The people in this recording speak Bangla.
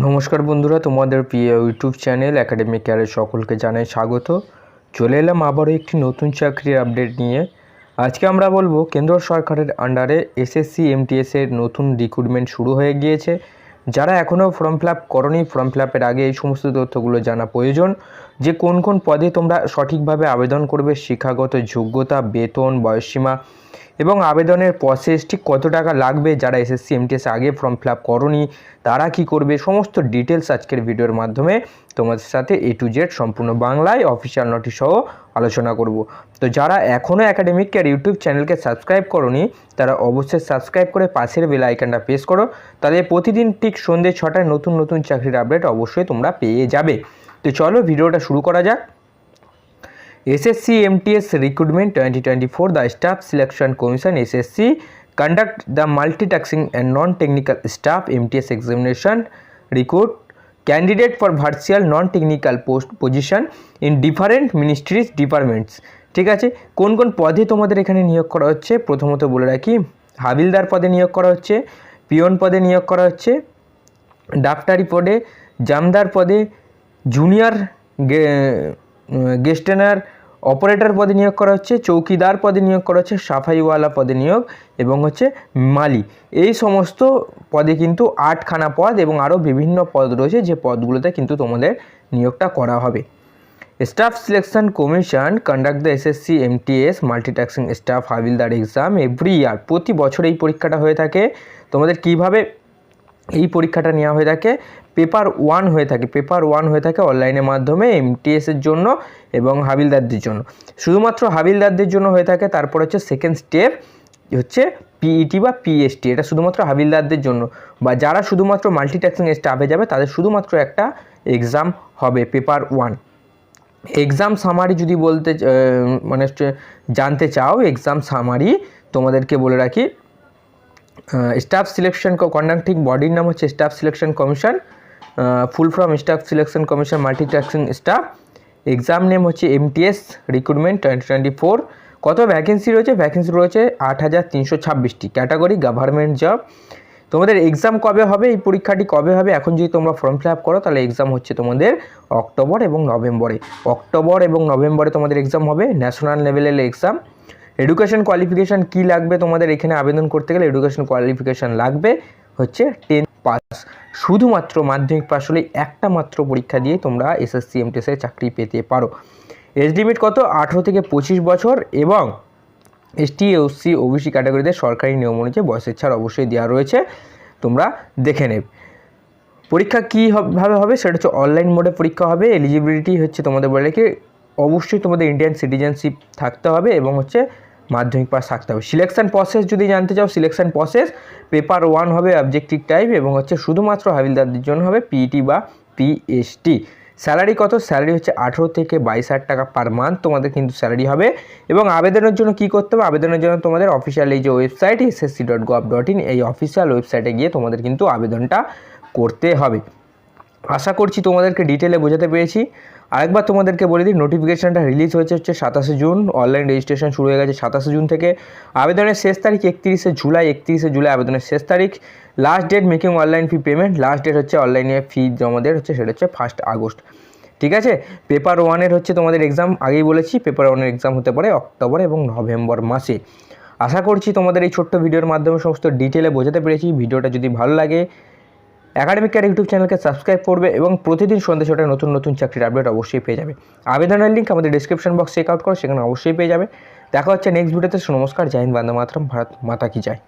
নমস্কার বন্ধুরা, তোমাদের প্রিয় ইউটিউব চ্যানেল একাডেমিক কেয়ারের সকলকে জানাই স্বাগত। চলে এলাম আবারও একটি নতুন চাকরির আপডেট নিয়ে। আজকে আমরা বলব, কেন্দ্র সরকারের আন্ডারে এসএসসি এমটিএস এর নতুন রিক্রুটমেন্ট শুরু হয়ে গিয়েছে। যারা এখনও ফর্ম ফিল আপ করনি ফর্ম ফিল আপের আগে এই সমস্ত তথ্যগুলো জানা প্রয়োজন। যে কোন কোন পদে তোমরা সঠিকভাবে আবেদন করবে, শিক্ষাগত যোগ্যতা, বেতন, বয়সসীমা এবং আবেদনের প্রসেস ঠিক কত টাকা লাগবে? যারা এসএসসি এমটিএস আগে ফর্ম ফিল আপ করনি, তারা কি করবে? সমস্ত ডিটেলস আজকের ভিডিওর মাধ্যমে তোমাদের সাথে এ টু জেড সম্পূর্ণ বাংলায় অফিসিয়াল নোটিশ সহ আলোচনা করব। তো যারা এখনও একাডেমিক কেয়ার ইউটিউব চ্যানেলকে সাবস্ক্রাইব করনি, তারা অবশ্যই সাবস্ক্রাইব করে পাশের বেল আইকনটা প্রেস করো। তাদের প্রতিদিন ঠিক সন্ধ্যে ছটায় নতুন নতুন চাকরির আপডেট অবশ্যই তোমরা পেয়ে যাবে। তো চলো ভিডিওটা শুরু করা যাক। SSC MTS recruitment 2024 the staff selection commission SSC conduct the multitasking and non-technical staff MTS examination recruit candidate for virtual non-technical post position in different ministries departments ঠিক আছে কোন কোন পদে তোমাদের এখানে নিয়োগ করা হচ্ছে প্রথমত বলে রাখি হাবিলদার পদে নিয়োগ করা হচ্ছে পিয়ন পদে নিয়োগ করা হচ্ছে ডাক্তারি পদে জামদার পদে জুনিয়র গেস্টেনার অপারেটর পদে নিয়োগ করা হচ্ছে, চৌকিদার পদে নিয়োগ করা হচ্ছে, সাফাইওয়ালা পদে নিয়োগ এবং হচ্ছে মালি। এই সমস্ত পদে কিন্তু আটখানা পদ এবং আরও বিভিন্ন পদ রয়েছে, যে পদগুলোতে কিন্তু তোমাদের নিয়োগটা করা হবে। Staff selection commission conduct the SSC MTS multitasking staff havildar exam every year প্রতি বছর এই পরীক্ষাটা হয়ে থাকে। তোমাদের কীভাবে এই পরীক্ষাটা নেওয়া হয়ে থাকে পেপার ওয়ান হয়ে থাকে পেপার ওয়ান হয়ে থাকে অনলাইনের মাধ্যমে এমটিএসের জন্য এবং হাবিলদারদের জন্য। শুধুমাত্র হাবিলদারদের জন্য হয়ে থাকে, তারপর হচ্ছে সেকেন্ড স্টেপ হচ্ছে পিইটি বা পিএসটি এটা শুধুমাত্র হাবিলদারদের জন্য। বা যারা শুধুমাত্র মাল্টিটাস্কিং স্টাফে যাবে, তাদের শুধুমাত্র একটা এক্সাম হবে পেপার ওয়ান এক্সাম সামারি যদি বলতে মানে জানতে চাও এক্সাম সামারি তোমাদেরকে বলে রাখি। স্টাফ সিলেকশন কন্ডাক্টিং বডির নাম হচ্ছে staff selection commission full from staff selection commission multitasking staff exam name হচ্ছে MTS recruitment twenty twenty four কত ভ্যাকেন্সি রয়েছে? ভ্যাকেন্সি রয়েছে আট হাজার তিনশো ছাব্বিশটি ক্যাটাগরি গভর্নমেন্ট জব তোমাদের এক্সাম কবে হবে? এই পরীক্ষাটি কবে হবে? এখন যদি তোমরা ফর্ম ফিল আপ করো, তাহলে এক্সাম হচ্ছে তোমাদের অক্টোবর এবং নভেম্বরে। অক্টোবর এবং নভেম্বরে তোমাদের এক্সাম হবে ন্যাশনাল লেভেলের এক্সাম এডুকেশন কোয়ালিফিকেশান কী লাগবে তোমাদের? এখানে আবেদন করতে গেলে এডুকেশন কোয়ালিফিকেশান লাগবে। হচ্ছে টেন পাস শুধুমাত্র মাধ্যমিক পাস হলে একটা মাত্র পরীক্ষা দিয়ে তোমরা এসএসসি এমটিএসের চাকরি পেতে পারো। এজ লিমিট কত? আঠেরো থেকে পঁচিশ বছর এবং এসটি এসসি ওবিসি ক্যাটাগরিতে সরকারি নিয়ম অনুযায়ী বয়সের ছাড় অবশ্যই দেওয়া রয়েছে। তোমরা দেখে নেবে। পরীক্ষা কীভাবে হবে? সেটা হচ্ছে অনলাইন মোডে পরীক্ষা হবে। এলিজিবিলিটি হচ্ছে তোমাদের বলে কি অবশ্যই তোমাদের ইন্ডিয়ান সিটিজেনশিপ থাকতে হবে এবং হচ্ছে মাধ্যমিক পাস থাকতে হবে। সিলেকশন প্রসেস যদি জানতে চাও সিলেকশন প্রসেস পেপার ওয়ান হবে অবজেক্টিভ টাইপ এবং হচ্ছে শুধুমাত্র হাবিলদারদের জন্য হবে পিইটি বা পিএসটি স্যালারি কত? স্যালারি হচ্ছে আঠেরো থেকে বাইশ হাজার টাকা পার মান্থ তোমাদের কিন্তু স্যালারি হবে এবং আবেদনের জন্য কি করতে হবে? আবেদনের জন্য তোমাদের অফিসিয়াল এই যে website SSC dot gov dot in এই অফিসিয়াল ওয়েবসাইটে গিয়ে তোমাদের কিন্তু আবেদনটা করতে হবে। আশা করছি তোমাদেরকে ডিটেলে বোঝাতে পেরেছি। আরেকবার তোমাদেরকে বলে দিই নোটিফিকেশানটা রিলিজ হয়েছে হচ্ছে সাতাশে জুন। অনলাইন রেজিস্ট্রেশন শুরু হয়ে গেছে সাতাশে জুন থেকে। আবেদনের শেষ তারিখ একত্রিশে জুলাই একত্রিশে জুলাই আবেদনের শেষ তারিখ। Last date making online fee payment last date হচ্ছে অনলাইনে ফি জমাদের হচ্ছে, সেটা হচ্ছে ফার্স্ট আগস্ট। ঠিক আছে? পেপার ওয়ানের হচ্ছে তোমাদের এক্সাম আগেই বলেছি পেপার ওয়ানের এক্সাম হতে পারে অক্টোবর এবং নভেম্বর মাসে। আশা করছি তোমাদের এই ছোট্ট ভিডিওর মাধ্যমে সমস্ত ডিটেলে বোঝাতে পেরেছি। ভিডিওটা যদি ভালো লাগে একাডেমিক ক্যার ইউটিউব চ্যানেলকে সাবস্ক্রাইব করবে এবং প্রতিদিন সন্ধ্যে ছটায় নতুন নতুন চাকরির আপডেট অবশ্যই পেয়ে যাবে। আবেদনের লিঙ্ক আমাদের ডিসক্রিপশন বক্স চেক আউট করো সেখানে অবশ্যই পেয়ে যাবে। দেখা হচ্ছে নেক্সট ভিডিওতে নমস্কার, জয় হিন্দ, বন্দে মাতরম, ভারত মাতা কি যায়